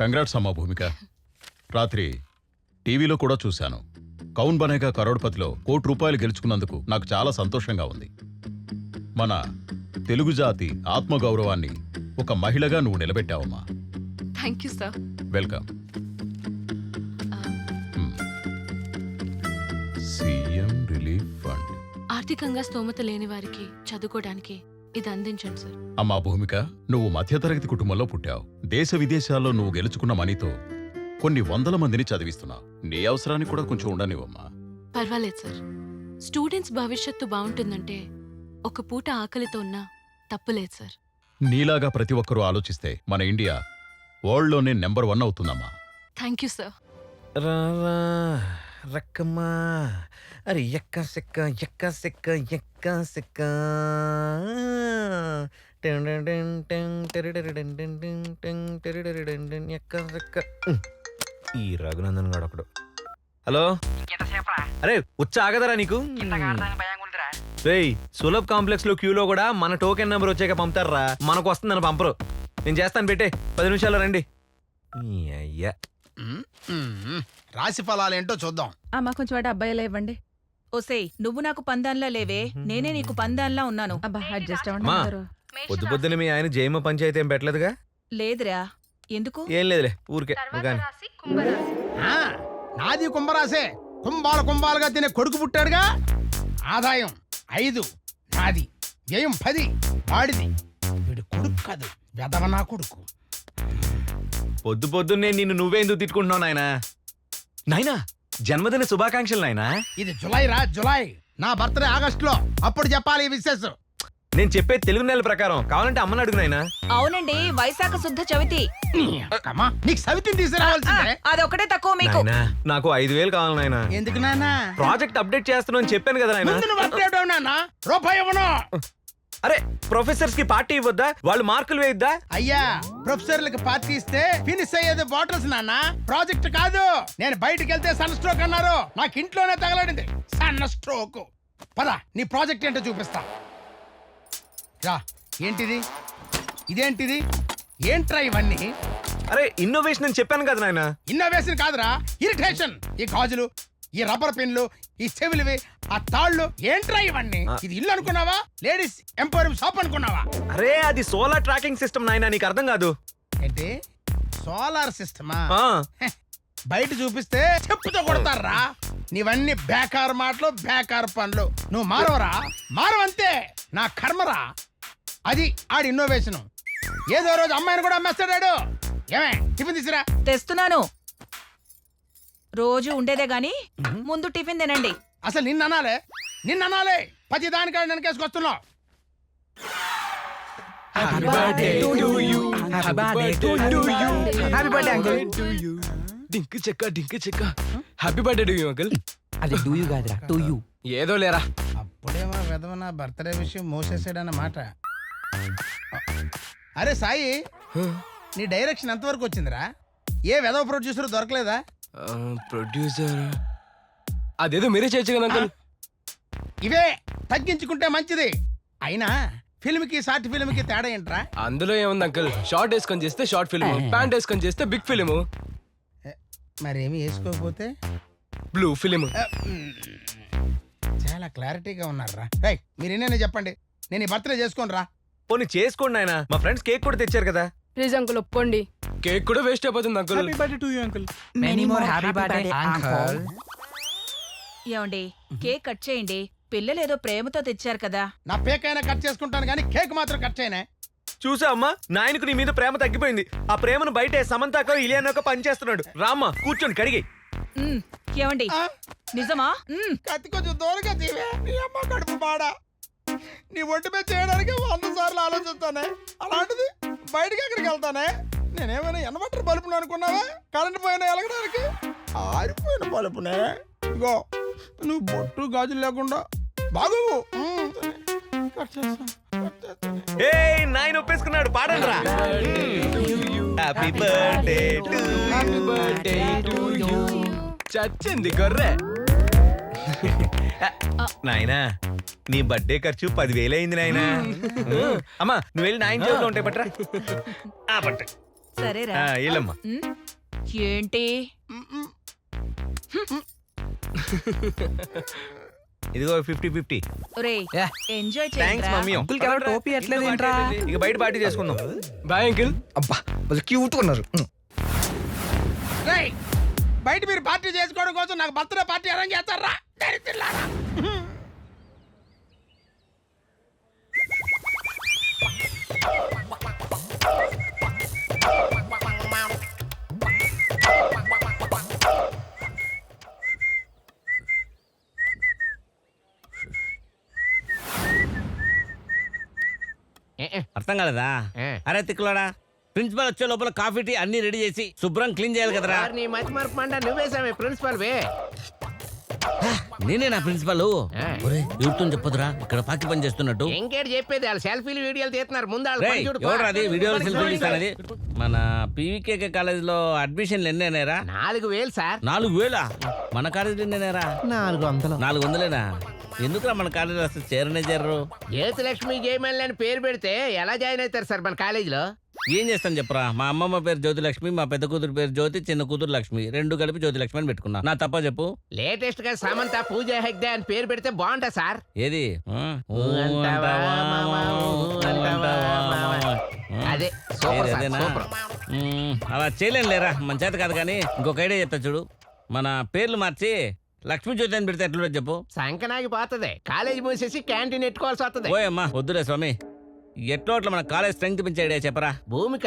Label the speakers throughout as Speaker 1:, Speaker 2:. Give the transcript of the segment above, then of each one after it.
Speaker 1: Congrats అమ్మా భూమిక. రాత్రి టీవీలో కూడా చూశాను. కౌన్ బనేగా కరోడ్పతిలో కోటి రూపాయలు గెలుచుకున్నందుకు నాకు చాలా సంతోషంగా ఉంది. మన తెలుగు జాతి ఆత్మగౌరవాన్ని ఒక మహిళగా నువ్వు నిలబెట్టావమ్మా.
Speaker 2: Thank you sir
Speaker 1: welcome. CM relief fund
Speaker 2: ఆర్థికంగా స్తోమత లేని వారికి చదువుకోవడానికి ఇది అందించండి సార్.
Speaker 1: అమ్మా భూమిక నువ్వు మధ్యతరగతి కుటుంబంలో పుట్టావు. దేశ విదేశాల్లో నువ్వు గెలుచుకున్న మనీతో కొన్ని వందల మందిని చదివిస్తున్నావు. నీ అవసరానికి కూడా కొంచెం ఉండనివమ్మా
Speaker 2: పర్వాలేదు సార్. స్టూడెంట్స్ భవిష్యత్తు బాగుంటుందంటే ఒక పూట ఆకలితో ఉన్నా తప్పులేదు సార్.
Speaker 1: నీలాగా ప్రతి ఒక్కరూ ఆలోచిస్తే మన ఇండియా వరల్డ్లోనే నెంబర్ వన్ అవుతుందమ్మా.
Speaker 2: Thank you sir.
Speaker 3: రక్కమ్మా. అరే ఎక్క సెక్క ఎక్క సెక్క ఎక్క సెక్క. ఎక్క సెక్క. ఈ రఘునందన్ గాడు ఒకడు. హలో? అరే వచ్చి ఆగదరా నీకు? రేయ్ సులభ్ కాంప్లెక్స్లో క్యూలో కూడా మన టోకెన్ నెంబర్ వచ్చాక పంపుతారా మనకు వస్తుందని పంపరు. నేను చేస్తాను పెట్టే. పది నిమిషాలు రండి. అయ్యా.
Speaker 4: రాశి ఫలాలేంటో చూద్దాం.
Speaker 5: అమ్మా కొంచెం వాటి అబ్బాయిలా ఇవ్వండి.
Speaker 6: ఒసేయ్ నువ్వు నాకు పందాన్లా లేవే నేనే నీకు పందాన్లా ఉన్నాను.
Speaker 5: అబ్బా అడ్జస్ట్ అవ్వండి
Speaker 3: అమ్మా.
Speaker 5: అందరూ.
Speaker 3: పొద్దు పొద్దున మీ ఆయన జైమ పంచాయతీ ఏం పెట్టలేదుగా?
Speaker 6: లేదురా. ఎందుకు?
Speaker 3: ఏం లేదులే ఊరికే నువ్వు కానీ
Speaker 4: ఆ, నాది కుంభరాసే కుంభాలు కుంభాలుగా తినే కొడుకు పుట్టాడుగా? ఆదాయం ఐదు నాది. వ్యయం పది వాడిది. వీడు కొడుకు కాదు వెదవ నా కొడుకు.
Speaker 3: పొద్దు పొద్దున్నే నిన్ను నువ్వే ఎందుకు తిట్టుకుంటున్నావు నాయనా? నాయనా జన్మదిన శుభాకాంక్షలు నాయనా.
Speaker 4: ఇది జులై రా జులై. నా బర్త్డే ఆగస్ట్లో అప్పుడు చెప్పాలి ఈ విశేష
Speaker 3: నేను చెప్పే తెలుగు నెల ప్రకారం. కావాలంటే అమ్మని అడుగు నాయనా.
Speaker 6: అవునండి వైశాఖ శుద్ధ చవితి.
Speaker 4: నీకు సవితిని తీసుకురావాల్సిందే.
Speaker 6: అదొకటే తక్కువ మీకు.
Speaker 3: నాయనా నాకు ఐదు వేలు కావాలి నాయనా.
Speaker 4: ఎందుకు నాన్న
Speaker 3: ప్రాజెక్ట్ అప్డేట్ చేస్తున్నావు అని చెప్పాను కదా నాయనా.
Speaker 4: రూపాయి ఇవ్వను.
Speaker 3: అరే ప్రొఫెసర్స్కి పార్టీ ఇవ్వద్దా? వాళ్ళు మార్కులు వేయొద్దా?
Speaker 4: అయ్యా ప్రొఫెసర్లకు పార్టీ ఇస్తే ఫినిష్ అయ్యేది బాటిల్స్ నాన్న. ప్రాజెక్ట్ కాదు. నేను బయటికి వెళ్తే సన్ స్ట్రోక్ అన్నారు. నాకు ఇంట్లోనే తగలడింది. సన్న స్ట్రోక్. పద నీ ప్రాజెక్ట్ ఏంటో చూపిస్తా. రా ఏంటిది? ఇదేంటిది? ఏంట్రా ఇవన్నీ?
Speaker 3: అరే ఇన్నోవేషన్ అని చెప్పాను కదా నాయనా.
Speaker 4: ఇన్నోవేషన్ కాదురా ఇరిటేషన్ ఈ గాజులు ఈ రబ్బర్ పెన్లు ఈ చెవులివి ఆ తాళ్ళు ఏంట్రా ఇవన్నీ. ఇది ఇల్లు అనుకున్నావా? లేడీస్ ఎంపోరియం షాప్ అనుకున్నావా?
Speaker 3: అరే అది సోలార్ ట్రాకింగ్ సిస్టమ్ నాయనా నీకు అర్థం కాదు.
Speaker 4: ఏంటి? సోలార్ సిస్టమా?
Speaker 3: ఆ.
Speaker 4: బయట చూపిస్తే చెప్పుతో కొడతారా? నీవన్నీ బేకార్ మాటలు బేకార్ పనులు. నువ్వు మారవరా? మారవంతే నా కర్మరా? అది ఆడి ఇన్నోవేషన్ ఏదో రోజు అమ్మాయిని కూడా అమ్మేస్తాడాడు. ఏమే టిఫిన్ తీసురా
Speaker 6: తెస్తున్నాను. రోజు ఉండేదే గాని ముందు టిఫిన్ తినండి.
Speaker 4: అసలు నిన్న అనాలే నిన్న అనాలే పది దానికాడ వెనకేసుకొస్తున్నావు
Speaker 7: డింక్ చెక్క డింక్ చెక్క happy birthday to you uncle
Speaker 8: అది డూ యూ కాదురా టు యూ
Speaker 7: ఏదో లేరా.
Speaker 4: అప్పుడేమో విధవ నా బర్త్డే విషయం మోసేసాడన్నమాట అరే సాయి నీ డైరెక్షన్ ఎంతవరకు వచ్చిందిరా? ఏ విధవ ప్రొడ్యూసర్ దొరకలేదా?
Speaker 7: ప్రొడ్యూసర్ అదేదో మీరే చేయొచ్చు కదా అంకుల్
Speaker 4: ఇవే తగ్గించుకుంటే మంచిది. అయినా ఫిల్మ్కి షార్ట్ ఫిల్మ్కి తేడా ఏంట్రా?
Speaker 7: అందులో ఏముంది అంకుల్ షార్ట్ వేసుకొని చేస్తే షార్ట్ ఫిల్మ్ ప్యాంట్ వేసుకొని చేస్తే బిగ్ ఫిలిం
Speaker 4: మరేమి వేసుకోకపోతే?
Speaker 7: బ్లూ ఫిలిం
Speaker 4: ఆ, మ్, చాలా క్లారిటీగా ఉన్నారా రై మీరు ఎన్నైనా చెప్పండి. నేను ఈ బర్త్డే చేసుకోను రా
Speaker 3: పోనీ చేసుకోండి నాయనా. మా ఫ్రెండ్స్ కేక్ కూడా తెచ్చారు కదా.
Speaker 2: ప్లీజ్ అంకుల్ ఒప్పుకోండి.
Speaker 7: కేక్ కూడా వేస్ట్ అయిపోతుంది uncle.
Speaker 8: Many more happy birthday uncle.
Speaker 6: ఏమండి కేక్ కట్ చేయండి. పిల్లలు ఏదో ప్రేమతో తెచ్చారు కదా.
Speaker 4: నా పేకైనా కట్ చేసుకుంటాను కానీ కేక్ మాత్రం కట్ చేయనే.
Speaker 3: చూసా అమ్మా నాయనకు నీ మీద ప్రేమ తగ్గిపోయింది. ఆ ప్రేమను బయటే సమంతాకో ఇలియానోకో పనిచేస్తున్నాడు. రామ్మా కూర్చొని కడిగి
Speaker 6: ఏమండి? నిజమా?
Speaker 4: కత్తి కొంచెం దూరంగా తీవే. నీ అమ్మ కడుపు బాడా నీ ఒంటి మీద చేయడానికి వంద సార్లు ఆలోచిస్తానే. అలాంటిది బయటికి ఎక్కడికి వెళ్తానే? నేనేమైనా ఎనబట్టర్ బలుపును అనుకున్నావా? కరెంట్ పోయిన ఎలగడానికి ఆరిపోయిన బలుపునే ఇగో నువ్వు బొట్టు గాజులు లేకుండా బాగు.
Speaker 3: ఏ నాయన ఒప్పేసుకున్నాడు పాడండి రా happy birthday to
Speaker 7: happy birthday to you చచ్చింది గొర్రె.
Speaker 3: నాయనా నీ బర్త్డే ఖర్చు పదివేలు అయింది నాయనా. అమ్మా నువ్వు వెళ్ళి నాయన చేతిలో ఉంటాయి పట్రా ఆ, పట్టు.
Speaker 6: సరేరా.
Speaker 3: వెళ్ళమ్మా.
Speaker 6: ఏంటి?
Speaker 3: ఇదిగో fifty fifty.
Speaker 6: Enjoy
Speaker 3: thanks mummy.
Speaker 9: అంకుల్కి ఎవరో టోపీ ఎట్లేదు ఏంట్రా?
Speaker 3: ఇక బయట పార్టీ చేసుకుందాం.
Speaker 7: Bye uncle.
Speaker 9: అబ్బా వాళ్ళు క్యూట్ ఉన్నారు.
Speaker 4: బయట మీరు పార్టీ చేసుకోవడం కోసం నాకు బర్త్డే పార్టీ అరేంజ్ చేస్తారా?
Speaker 10: అర్థం కాలేదా? అరే తిక్కులోడా ప్రిన్సిపల్ వచ్చే లోపల కాఫీ టీ అన్ని రెడీ చేసి శుభ్రం క్లీన్ చేయాలి కదరా.
Speaker 9: నీ మతి మరపు మండ నువ్వేసామే ప్రిన్సిపల్ వే.
Speaker 10: నేనే నా ప్రిన్సిపల్? యూట్యూబ్ చెప్పదురా ఇక్కడ పాకి పని చేస్తున్నట్టు.
Speaker 9: ఇంకేటి చెప్పేది వాళ్ళు సెల్ఫీలు వీడియోలు తీస్తున్నారు. ముందు
Speaker 10: అది వీడియో
Speaker 9: పని
Speaker 10: సెల్ఫీ
Speaker 9: చూడు.
Speaker 10: తీస్తానది. మన పీవీకే కాలేజ్లో అడ్మిషన్లు ఎన్ని అయినారా
Speaker 9: నాలుగు వేలు సార్.
Speaker 10: నాలుగు వేలా? మన కాలేజీలో ఎన్ని అయినారా
Speaker 9: నాలుగు వందలు.
Speaker 10: నాలుగు వందలేనా? ఎందుకురా మన కాలేజీలో అసలు చేరనే చేరరు
Speaker 9: జ్యోతిలక్ష్మి జయమల్లి అని పేరు పెడితే ఎలా జాయిన్ అవుతారు సార్ మన కాలేజీలో
Speaker 10: ఏం చేస్తాను చెప్పరా మా అమ్మమ్మ పేరు జ్యోతి లక్ష్మి మా పెద్ద కూతురు పేరు జ్యోతి చిన్న కూతురు లక్ష్మి రెండు కలిపి జ్యోతి లక్ష్మి అని పెట్టుకున్నా నా తప్ప చెప్పు
Speaker 9: లేటెస్ట్గా సమంత పూజ హెగ్డే అని పేరు పెడితే బాగుంటా సార్
Speaker 10: ఏది ఆ? ఊ
Speaker 9: అంటావా,
Speaker 10: అంటావా,
Speaker 9: మావా, ఊ అంటావా, మావా.
Speaker 10: ఆ?
Speaker 9: అదే సూపర్
Speaker 10: ఏది
Speaker 9: సార్,
Speaker 10: అదేనా?
Speaker 9: సూపర్.
Speaker 10: మ్మ్, అలా చేయలేను లేరా మన చేత కాదు కానీ ఇంకొక ఐడియా చెప్తా చూడు మన పేర్లు మార్చి లక్ష్మీ జ్యోతి అని పెడితే ఎట్లా చెప్పు?
Speaker 9: సంకనాకి పోతుంది. కాలేజీ మూసేసి క్యాంటీన్ ఎట్టుకోవాల్సి వస్తుంది.
Speaker 10: ఓయమ్మా వద్దులే స్వామి. ఎట్లో అట్లా మన కాలేజ్ స్ట్రెంగ్త్ పెంచే ఐడియా చెప్పరా?
Speaker 9: భూమిక?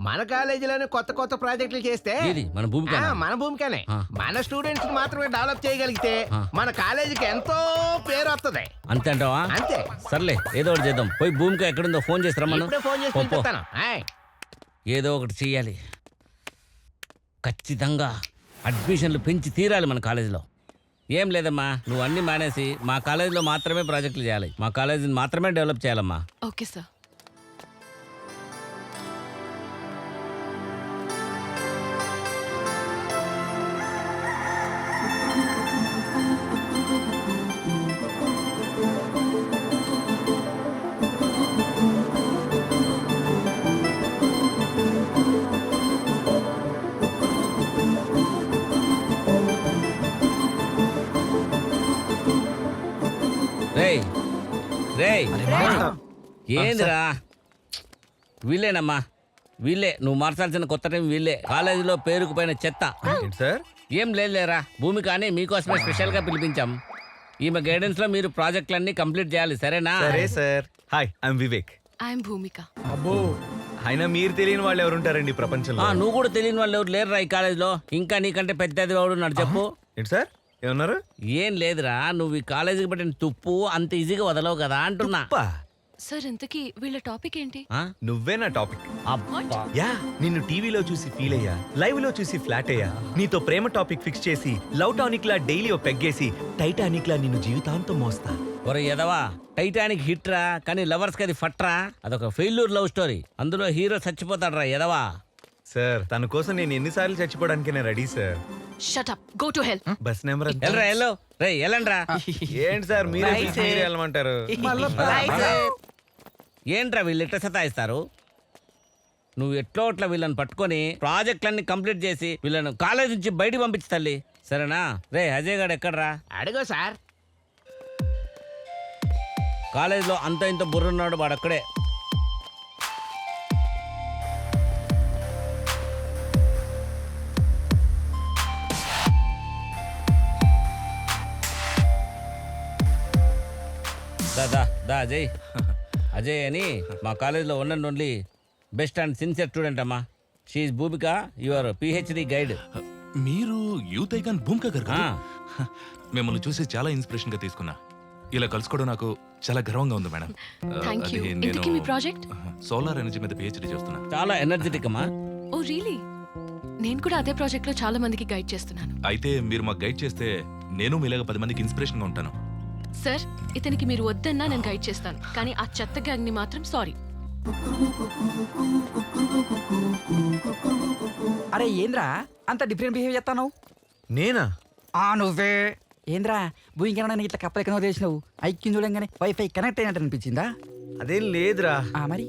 Speaker 9: మన కాలేజీలోనే కొత్త కొత్త ప్రాజెక్టులు చేస్తే
Speaker 10: మన భూమిక
Speaker 9: మన భూమికనే. మన స్టూడెంట్స్ మాత్రమే డెవలప్ చేయగలిగితే. మన కాలేజీకి ఎంతో పేరు వస్తుంది.
Speaker 10: అంతే అంటావా?
Speaker 9: అంతే.
Speaker 10: సర్లే ఏదో ఒకటి చేద్దాం. పోయి భూమిక ఎక్కడుందో ఫోన్ చేసి రమ్మను.
Speaker 9: ఫోన్ చేసి.
Speaker 10: ఏదో ఒకటి చెయ్యాలి ఖచ్చితంగా అడ్మిషన్లు పెంచి తీరాలి మన కాలేజీలో. ఏం లేదమ్మా నువ్వు అన్ని మానేసి మా కాలేజీలో మాత్రమే ప్రాజెక్టులు చేయాలి. మా కాలేజీని మాత్రమే డెవలప్ చేయాలమ్మా.
Speaker 2: Okay sir.
Speaker 10: రేయ్ ఏందిరా? వీళ్ళేనమ్మా. వీళ్ళే నువ్వు మార్చాల్సిన కొత్త టైం వీళ్ళే. కాలేజీలో పేరుకు పైన చెత్త.
Speaker 3: సార్?
Speaker 10: ఏం లేదులేరా. భూమి కానీ మీకోసమే స్పెషల్గా పిలిపించాం. ఈమె గైడెన్స్లో మీరు ప్రాజెక్టులన్నీ కంప్లీట్ చేయాలి సరేనా?
Speaker 3: సరే sir. Hi I'm Vivek
Speaker 2: I'm Bhumika.
Speaker 4: అబ్బో.
Speaker 3: అయినా మీరు తెలియని వాళ్ళు ఎవరు ఉంటారండి ప్రపంచంలో?
Speaker 10: ఆ, నువ్వు కూడా తెలియని వాళ్ళు ఎవరు లేరురా ఈ కాలేజీలో? ఇంకా నీకంటే పెద్దది వాడు ఉన్నాడు చెప్పు.
Speaker 3: ఏంటి సార్? ఏమన్నారు?
Speaker 10: ఏం లేదురా నువ్వు ఈ కాలేజీకి పెట్టిన తుప్పు అంత ఈజీగా వదలవు కదా అంటున్నా.
Speaker 3: అబ్బా,
Speaker 2: సార్ ఇంతకీ వీళ్ళ టాపిక్ ఏంటి?
Speaker 10: ఆ?
Speaker 3: నువ్వే నా టాపిక్.
Speaker 10: అబ్బా.
Speaker 3: యా నిన్ను టీవీలో చూసి ఫీల్ అయ్యా లైవ్లో చూసి ఫ్లాట్ అయ్యా. నీతో ప్రేమ టాపిక్ ఫిక్స్ చేసి లవ్ టానిక్ లా డైలీ ఓ పెగ్గేసి టైటానిక్ లా నిన్ను జీవితాంతం మోస్తా.
Speaker 10: ఒరే ఎదవా టైటానిక్ హిట్ రా కానీ లవర్స్కి అది ఫట్రా? అదొక ఫెయిల్యూర్ లవ్ స్టోరీ అందులో హీరో చచ్చిపోతాడు రా ఎదవా
Speaker 3: సార్ తన కోసం నేను ఎన్నిసార్లు చచ్చిపోవడానికి నేను ready sir.
Speaker 2: Shut up go to help
Speaker 3: bus number?
Speaker 10: ఎల్రా ఎల్లో. రే ఎల్లండ్రా.
Speaker 3: ఏంటి సార్ మీరే వెళ్ళమంటారు?
Speaker 10: ఏంట్రా వీళ్ళు ఎట్లా సతాయిస్తారు? నువ్వు ఎట్లో అట్లా వీళ్ళని పట్టుకొని ప్రాజెక్టులన్నీ కంప్లీట్ చేసి వీళ్ళను కాలేజ్ నుంచి బయటికి పంపించు తల్లి. సరేనా? రే అజయ్ గారు ఎక్కడ్రా?
Speaker 9: అడుగు సార్.
Speaker 10: కాలేజీలో అంత ఇంత బుర్రున్నాడు వాడు అక్కడే దా అజయ్. అజయ్ అని మా కాలేజీలో one and only best and sincere student అమ్మా. షీఈ్ భూమిక యువర్ పిహెచ్డి గైడ్
Speaker 11: మీరు యూత్ ఐకాన్ భూమిక గారు? మిమ్మల్ని చూసి చాలా ఇన్స్పిరేషన్గా తీసుకున్నా. ఇలా కలుసుకోవడం నాకు చాలా గర్వంగా ఉంది మేడం.
Speaker 2: ప్రాజెక్ట్
Speaker 11: సోలార్ ఎనర్జీ మీద పిహెచ్డి చేస్తున్నా.
Speaker 10: చాలా ఎనర్జెటిక్ అమ్మా.
Speaker 2: ఓ రియలీ నేను కూడా అదే ప్రాజెక్ట్లో చాలా మందికి గైడ్ చేస్తున్నాను.
Speaker 11: అయితే మీరు మాకు గైడ్ చేస్తే నేను మీలాగా పది మందికి ఇన్స్పిరేషన్గా ఉంటాను.
Speaker 2: సార్ ఇతనికి మీరు వద్దన్నా నేను గైడ్ చేస్తాను. కానీ ఆ చెత్త గ్యాంగ్ని మాత్రం సారీ
Speaker 8: అరే ఏంద్రా? అంత డిఫరెంట్ బిహేవ్ చేస్తావు
Speaker 3: నేనా?
Speaker 8: ఆ నువ్వే. ఏంద్రా? భూమికరణ ఇట్లా కప్పలు ఎక్కడో చేసినావు ఐక్యం చూడంగానే వైఫై కనెక్ట్ అయినట్టు అనిపించిందా
Speaker 3: అదేం లేదురా.
Speaker 8: ఆ మరి?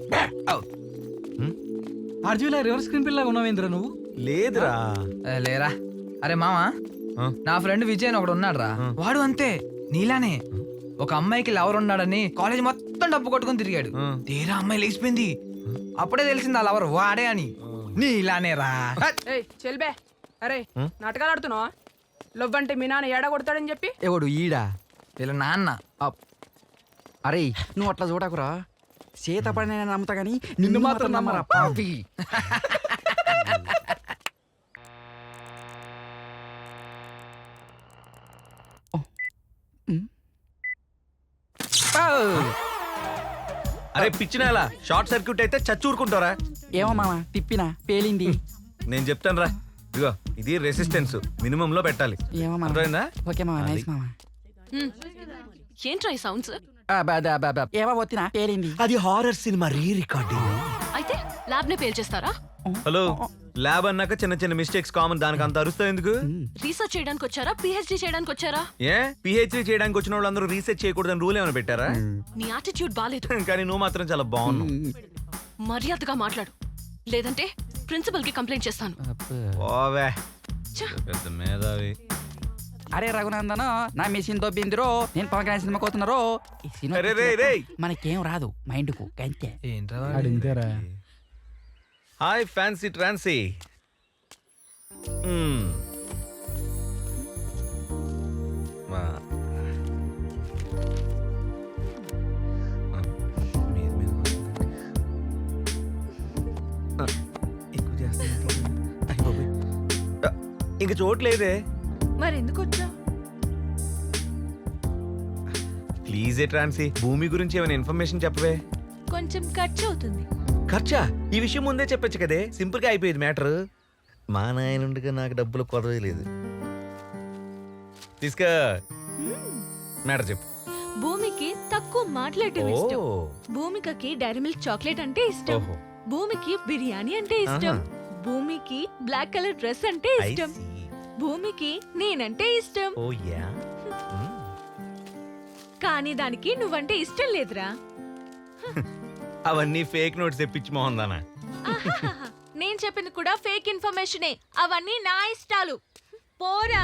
Speaker 7: ఆర్జీలో రివర్స్ స్క్రీన్ పిల్లగా ఉన్నావేంద్ర నువ్వు?
Speaker 3: లేదురా.
Speaker 7: లేరా? అరే మామా?
Speaker 3: ఆ?
Speaker 7: నా ఫ్రెండ్ విజయ్ అని ఒకడు ఉన్నాడు రా. వాడు అంతే. నీలానే ఒక అమ్మాయికి లవర్ ఉన్నాడని కాలేజ్ మొత్తం డబ్బు కొట్టుకొని తిరిగాడు. తీరా అమ్మాయి లేచిపోయింది. అప్పుడే తెలిసింది ఆ లవర్ వాడే అని. నీలానే రా.
Speaker 5: చెల్బే. అరే? నాటకాలు ఆడుతున్నావా? లవ్ అంటే మీ నాన్న ఏడ కొడతాడని చెప్పి?
Speaker 8: ఎవడు? ఈడా?
Speaker 7: వీళ్ళ నాన్న.
Speaker 8: అప్. అరే నువ్వు అట్లా చూడకురా. సీత పడిన నమ్ముతా గానీ నిన్ను మాత్రం నమ్మరా పాపి.
Speaker 3: అరే పిచ్చినేలా షార్ట్ సర్క్యూట్ అయితే చచ్చూరుకుంటారా
Speaker 8: ఏమో మామ తిప్పినా పేలింది.
Speaker 3: నేను చెప్తాను రా ఇదిగో ఇది రెసిస్టెన్స్ మినిమం లో పెట్టాలి.
Speaker 8: ఏమో మామ.
Speaker 3: అర్థమైందా?
Speaker 8: ఓకే మామ
Speaker 3: అది.
Speaker 8: నైస్ మామ.
Speaker 2: ఏంట్రా ఈ సౌండ్స్
Speaker 8: ఆ, బా, దా, బా, బా. ఏమో వచ్చినా పేలింది.
Speaker 3: అది హారర్ సినిమా రీ రికార్డింగ్
Speaker 2: అయితే ల్యాబ్ నే పేల్చేస్తారా?
Speaker 3: హలో ల్యాబ్ అన్నాక చిన్న చిన్న మిస్టేక్స్ కామన్ దానికి అంత అరుస్తావు ఎందుకు?
Speaker 2: రీసెర్చ్ చేయడానికి వచ్చారా? పిహెచ్డి చేయడానికి వచ్చారా?
Speaker 3: ఏ? పిహెచ్డి చేయడానికి వచ్చిన వాళ్ళందరూ రీసెర్చ్ చేయకూడదని రూల్ ఏమైనా పెట్టారా?
Speaker 2: నీ యాటిట్యూడ్ బాలేదు.
Speaker 3: కానీ నువ్వు మాత్రం చాలా బాగున్నావు.
Speaker 2: మర్యాదగా మాట్లాడు. లేదంటే ప్రిన్సిపల్కి కంప్లైంట్ చేస్తాను
Speaker 3: ఓవే! పెద్ద మేధావి.
Speaker 8: అరే రఘునందన నా మెషిన్ దొబ్బిందిరో నేను పవన్ కళ్యాణ్ సినిమా కోతున్నారో ఈ సినిమా మనకేం రాదు మైండ్కు గంతే.
Speaker 7: ఏంట్రా
Speaker 3: హాయ్ ఫ్యాన్సీ ట్రాన్సీ. ఇంక చోట్లేదే
Speaker 6: మరి ఎందుకు వచ్చా
Speaker 3: ప్లీజే ట్రాన్సీ భూమి గురించి ఏమైనా ఇన్ఫర్మేషన్ చెప్పవే.
Speaker 6: కొంచెం ఖర్చు అవుతుంది
Speaker 3: ఖర్చా? ఈ విషయం ముందే చెప్పొచ్చు కదే. సింపుల్గా అయిపోయేది మ్యాటర్. మా నాయనుండగా నాకు డబ్బులు కొరవే లేదు. తీసుకో. మ్యాటర్ చెప్పు.
Speaker 6: భూమికి తక్కువ మాట్లాడటం ఇష్టం.
Speaker 3: ఓ,
Speaker 6: భూమికకి డైరీ మిల్క్ చాక్లెట్ అంటే ఇష్టం.
Speaker 3: ఓహో.
Speaker 6: భూమికి బిర్యానీ అంటే ఇష్టం. భూమికి బ్లాక్ కలర్ డ్రెస్ అంటే
Speaker 3: I
Speaker 6: ఇష్టం.
Speaker 3: see.
Speaker 6: భూమికి నేనంటే ఇష్టం.
Speaker 3: ఓ యా. మ్మ్.
Speaker 6: కానీ దానికి నువ్వంటే ఇష్టం లేదురా.
Speaker 3: అవన్నీ ఫేక్ నోట్స్ తెప్పించి మోహందానా
Speaker 6: ఆహాహాహా. నేను చెప్పింది కూడా ఫేక్ ఇన్ఫర్మేషనే. అవన్నీ నా ఇష్టాలు. పోరా.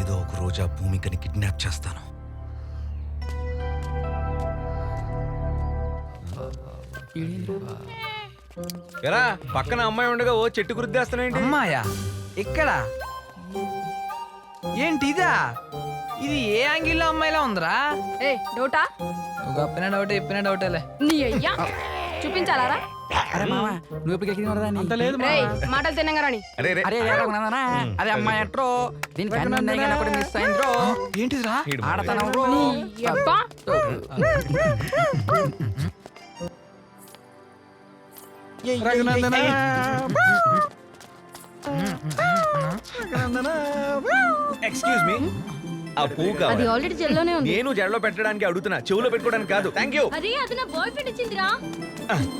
Speaker 3: ఏదో ఒక రోజు ఆ భూమికని కిడ్నాప్ చేస్తాను. ఎరా పక్కన అమ్మాయి ఉండగా ఓ చెట్టు గుర్తిస్తున్నాయండి
Speaker 7: అమ్మాయా? ఎక్కడ ఏంటి ఇదా ఇది ఏ యాంగిల్లో అమ్మాయిలా ఉందిరా?
Speaker 5: ఏ డౌటా?
Speaker 7: నువ్వు చెప్పిన డౌట్ చెప్పిన డౌటేలే.
Speaker 5: నీ అయ్యా! చూపించాలారా?
Speaker 8: అరే మామ నువ్వు ఎప్పుడు ఎక్కింది వరదాన్ని
Speaker 7: అంత లేదు
Speaker 5: రేయ్ మాటలు తినంగారని
Speaker 3: అరే రే
Speaker 8: అరే అదే అమ్మాయి అంట్రో. దీని ఫ్యాన్ ఉన్నాయి కానీ ఒకటి మిస్ అయింద్రో.
Speaker 7: ఏంటిదిరా?
Speaker 3: ఈడు మరి.
Speaker 8: ఆడతనం రో.
Speaker 5: అబ్బా!
Speaker 3: ఎక్స్క్యూజ్ మీ ఆ పువ్వు కావాలి.
Speaker 6: ఆల్రెడీ జెల్లోనే
Speaker 3: నేను జడలో పెట్టడానికి అడుగుతున్నా. చెవులో పెట్టుకోవడానికి కాదు. థ్యాంక్ యూ
Speaker 6: అరే అది నా బాయ్ ఫ్రెండ్ ఇచ్చిందిరా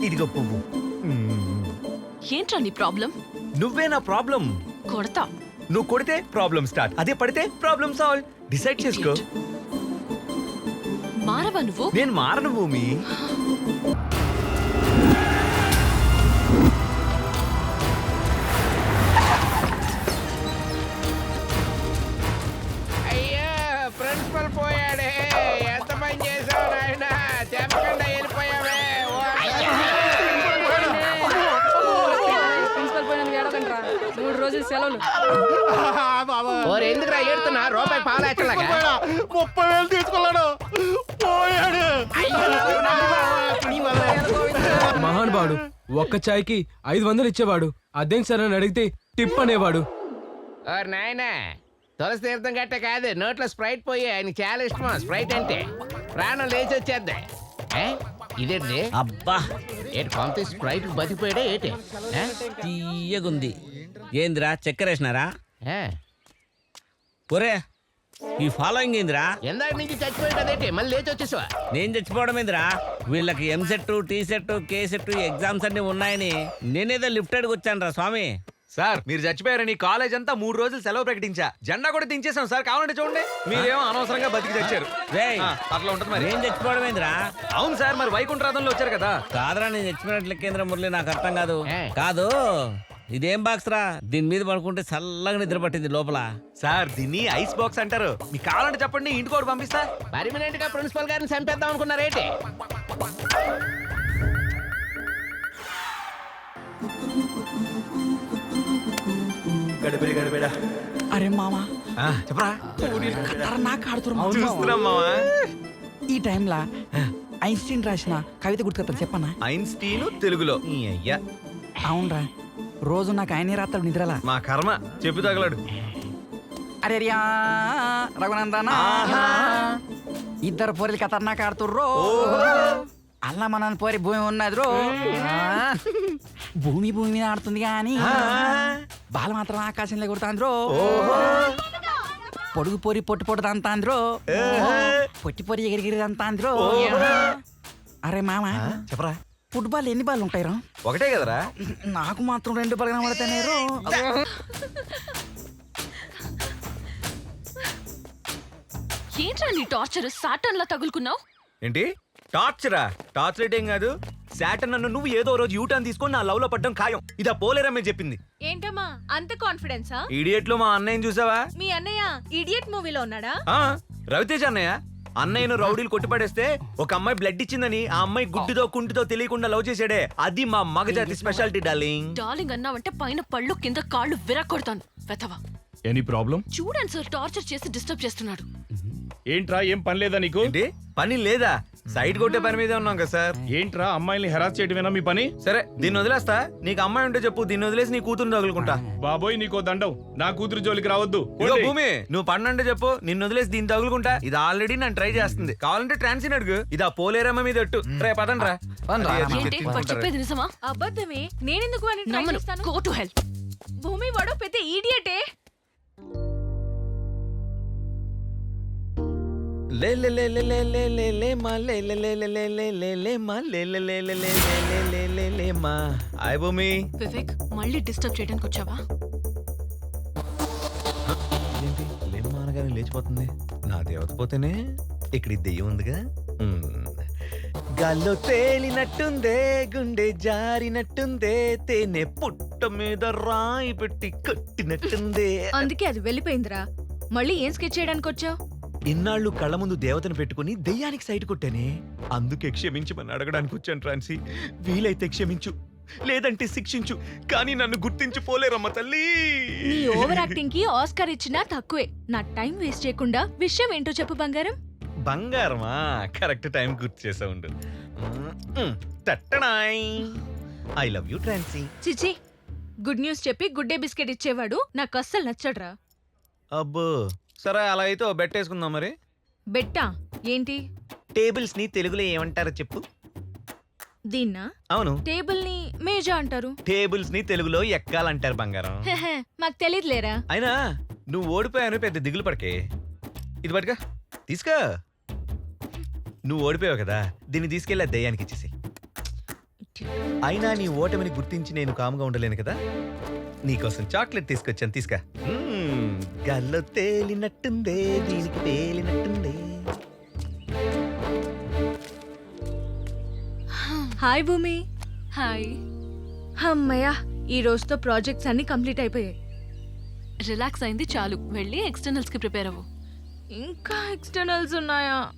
Speaker 3: ఇదిగో పువ్వు.
Speaker 2: ఏంట్రా నీ ప్రాబ్లం
Speaker 3: నువ్వే నా ప్రాబ్లం
Speaker 2: కొడతా.
Speaker 3: నువ్వు కొడితే ప్రాబ్లం స్టార్ట్ అదే పడితే ప్రాబ్లం సాల్వ్ డిసైడ్ చేసుకో.
Speaker 2: మారవా నువ్వు?
Speaker 3: నేను మారను భూమి.
Speaker 7: ఒక్క చాయ్కి ఐదు వందలు ఇచ్చేవాడు. అదేం సార్ అని అడిగితే టిప్ అనేవాడు.
Speaker 10: నాయనా తులసి తీర్థం గట్ట కాదు నోట్లో స్ప్రైట్ పోయి ఆయన చాలా ఇష్టం స్ప్రైట్ అంటే ప్రాణం లేచి వచ్చేద్ది ఇదేంటి? అబ్బా. ఏటి కొంత స్ప్రైట్ బతికిపోయాడా ఏటి? తీయగుంది. ఏందిరా చక్కెర వేసినారా? ఒరే ఈ ఫాలోయింగ్ ఏందిరా? ఎందాక నుంచి చచ్చిపోయాడు అదేంటి మళ్ళీ లేచి వచ్చేసావా? నేను చచ్చిపోవడం ఏందిరా? వీళ్ళకి M set T set K set exams అన్ని ఉన్నాయని నేనేదో లిఫ్ట్ అడిగి వచ్చాను రా స్వామి.
Speaker 3: సార్ మీరు చచ్చిపోయారని కాలేజ్ అంతా మూడు రోజులు సెలవు ప్రకటించా. జెండా కూడా దించేసాం సార్. కావాలంటే చూడండి. మీరేమో అనవసరంగా బతికి చచ్చారు.
Speaker 10: రేయ్
Speaker 3: ఆ, అట్లా ఉంటుంది మరి.
Speaker 10: నేను చచ్చిపోవడం ఏందిరా?
Speaker 3: అవును సార్ మరి వైకుంఠరాధంలో వచ్చారు కదా.
Speaker 10: కాదురా నేను చచ్చిపోయినట్లు కేంద్ర మురళి నాకు అర్థం కాదు. కాదు. ఇదేం బాక్స్ రా? దీని మీద పడుకుంటే చల్లగా నిద్ర పట్టింది లోపల.
Speaker 3: సార్ దీన్ని ఐస్ బాక్స్ అంటారు. మీకు కావాలంటే చెప్పండి ఇంటికి కూడా పంపిస్తా.
Speaker 10: పర్మనెంట్గా ప్రిన్సిపల్ గారిని చంపేద్దాం అనుకున్నారేంటి
Speaker 3: గడిబిడి గడిబిడా
Speaker 8: అరే మామా
Speaker 3: చెప్పరా?
Speaker 8: ఖతర్నాక్ ఆడుతున్నారు.
Speaker 3: చూస్తున్నాం మావా.
Speaker 8: ఈ టైంలో ఐన్స్టీన్ రాసిన కవిత గుర్తుకొస్తా చెప్పనా?
Speaker 3: ఐన్స్టీన్ తెలుగులో. అయ్యా.
Speaker 8: అవునరా. రోజు నాకు ఆయనే రాత్రాడు నిద్రలా?
Speaker 3: మా కర్మ. చెప్పు తగలడు.
Speaker 8: అరే రియా రఘునందన? ఇద్దరు పోరీలు ఖతర్నాక్ ఆడుతుర్రో. అల్లా మన పోరి భూమి ఉన్నది రో భూమి భూమి మీద ఆడుతుంది కానీ బాల మాత్రం ఆకాశంలో కొడుతాంద్రో. పొడుగు పొరి పొట్టు పొట్టు అంతాంద్రో పొట్టి పొరి ఎగిరిగిరి అంతాంద్రో అరే మామ
Speaker 3: చెప్పరా.
Speaker 8: ఫుట్బాల్ ఎన్ని బాల్ ఉంటాయి రా
Speaker 3: ఒకటే కదరా.
Speaker 8: నాకు మాత్రం రెండు బాల్ కనబడతానే రో
Speaker 2: ఏంట్రా నీ టార్చర్? సాటన్ లా తగులుకున్నావు?
Speaker 3: ఏంటి? టార్చరా? టార్చర్ ఏం కాదు? శాటన్ నన్ను నువ్వు ఏదో రోజు యూటర్న్ తీసుకొని నా లవ్లో పడ్డం ఖాయం. ఇదా పోలేరమ్మే చెప్పింది.
Speaker 6: ఏంటమ్మా అంత కాన్ఫిడెన్సా
Speaker 3: ఇడియట్లో మా అన్నయ్యని చూసావా?
Speaker 6: మీ అన్నయ్య ఇడియట్ మూవీలో ఉన్నాడా?
Speaker 3: ఆ రవితేజ అన్నయ్య. అన్నయ్యను రౌడీలు కొట్టిపడేస్తే ఒక అమ్మాయి బ్లడ్ ఇచ్చిందని ఆ అమ్మాయి గుడ్డితో కుంటితో తెలియకుండా లవ్ చేసాడే. అది మా మగజాతి స్పెషాలిటీ డార్లింగ్
Speaker 2: డార్లింగ్ అన్నావంటే పైన పళ్ళు కింద కాళ్ళు విరక్కొడతాను వెతవా
Speaker 7: ఎనీ ప్రాబ్లం
Speaker 2: చూడండి సార్ టార్చర్ చేసి డిస్టర్బ్ చేస్తున్నాడు.
Speaker 7: ఏంట్రా ఏం పని లేదా నీకు?
Speaker 3: ఏంటి? పని లేదా? సైడ్ కొట్టే పని మీదే ఉన్నాం కదా సార్.
Speaker 7: ఏంట్రా అమ్మాయిని హెరాస్ చేయటమేనా మీ పని?
Speaker 3: సరే దీన్ని వదిలేస్తా. నీకు అమ్మాయి ఉంటే చెప్పు దీన్ని వదిలేసి నీ కూతురు తగులుకుంటా.
Speaker 7: బాబోయ్ నీకో దండం. నా కూతురు జోలికి రావద్దు.
Speaker 3: ఇదిగో భూమి నువ్వు పన్నంటే చెప్పు నిన్ను వదిలేసి దీన్ని తగులుకుంటా. ఇది ఆల్రెడీ నన్ను ట్రై చేస్తుంది. కావాలంటే ట్రాన్సిన్ అడుగు. ఇది ఆ పోలేరమ్మ మీద ఎట్టు రే. పదండ్రా
Speaker 2: ఏంటి? వాడు. చెప్పేది నిజమా?
Speaker 6: అబద్ధమే. నేనెందుకు వాడిని try
Speaker 2: నమ్మను.
Speaker 6: చేస్తాను?
Speaker 2: గో టు హెల్ప్
Speaker 6: భూమి వాడు పెద్ద ఈడియటే
Speaker 3: లే లే లే లే లే లే లే లే మా లే లే లే లే లే లే లే లే మా లే లే లే లే లే లే లే లే లే లే మా హాయ్ భూమి
Speaker 2: వివేక్ మళ్ళీ డిస్టర్బ్ చేయడానికి వచ్చావా
Speaker 3: ఏంటి లేమ్మా అనగానే లేచిపోతుంది నా దేవత పోతేనే ఇక్కడ ఈ దెయ్యం ఉందిగా. గాల్లో తేలినట్టుందే గుండె జారినట్టుందే తేనె పుట్ట మీద రాయి పెట్టి కట్టినట్టుందే
Speaker 6: అందుకే అది వెళ్ళిపోయిందిరా మళ్ళీ ఏం స్కెచ్ చేయడానికి వచ్చావు
Speaker 3: ఇన్నాళ్ళు కళ్ళ ముందు దేవతను పెట్టుకుని దెయ్యానికి సైట్ కొట్టానే? అందుకే క్షమించమని అడగడానికి వచ్చాను ట్రాన్సీ. వీలైతే క్షమించు లేదంటే శిక్షించు కానీ నన్ను గుర్తించి పోలేరమ్మ తల్లి.
Speaker 6: నీ ఓవర్ యాక్టింగ్కి ఆస్కార్ ఇచ్చినా తక్కువే. నా టైం వేస్ట్ చేయకుండా విషయం ఏంటో చెప్పు బంగారం.
Speaker 3: బంగారమా? కరెక్ట్ టైం గుర్తు చేసా ఉండు. తట్టడాయ్ ఐ లవ్ యూ ట్రాన్సీ.
Speaker 6: చిచి గుడ్ న్యూస్ చెప్పి గుడ్ డే బిస్కెట్ ఇచ్చేవాడు. నాకు అస్సలు నచ్చడ్రా.
Speaker 3: అబ్బో. సరే అలా అయితే ఓ బెట్ వేసుకుందాం మరి.
Speaker 6: బెట్టా? ఏంటి?
Speaker 3: టేబుల్స్ని తెలుగులో ఏమంటారో చెప్పు.
Speaker 6: దీన్నా?
Speaker 3: అవును.
Speaker 6: టేబుల్ని మేజా అంటారు.
Speaker 3: టేబుల్స్ని తెలుగులో ఎక్కాలంటారు బంగారం.
Speaker 6: హెహె, మాకు తెలియదులేరా
Speaker 3: అయినా నువ్వు ఓడిపోయాను పెద్ద దిగులు పడకే. ఇది పట్టుగా తీసుకో. నువ్వు ఓడిపోయావు కదా దీన్ని తీసుకెళ్ళి ఆ దయ్యానికి ఇచ్చేసి అయినా నీ ఓటమిని గుర్తించి నేను కాముగా ఉండలేను కదా? నీకోసం చాక్లెట్ తీసుకొచ్చాను తీసుకా. మ్మ్, గాల్లో తేలినట్టుందే దీనికి తేలినట్టుందే.
Speaker 6: హాయ్ భూమి.
Speaker 2: హాయ్.
Speaker 6: అమ్మయ్యా ఈ రోజుతో ప్రాజెక్ట్స్ అన్ని కంప్లీట్ అయిపోయాయి.
Speaker 2: రిలాక్స్ అయింది చాలు. వెళ్ళి ఎక్స్టర్నల్స్కి ప్రిపేర్ అవ్వు.
Speaker 6: ఇంకా ఎక్స్టర్నల్స్ ఉన్నాయా?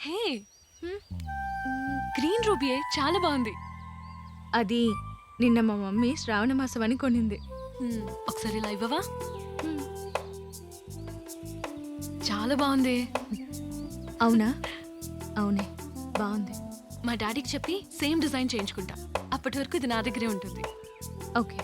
Speaker 2: హే! గ్రీన్ రూబియే చాలా బాగుంది.
Speaker 6: అది నిన్న మా మమ్మీ శ్రావణ మాసం అని కొనింది
Speaker 2: ఒకసారి ఇలా ఇవ్వవా? చాలా బాగుంది.
Speaker 6: అవునా? అవునే
Speaker 2: బాగుంది. మా డాడీకి చెప్పి సేమ్ డిజైన్ చేయించుకుంటా. అప్పటి వరకు ఇది నా దగ్గరే ఉంటుంది.
Speaker 6: ఓకే.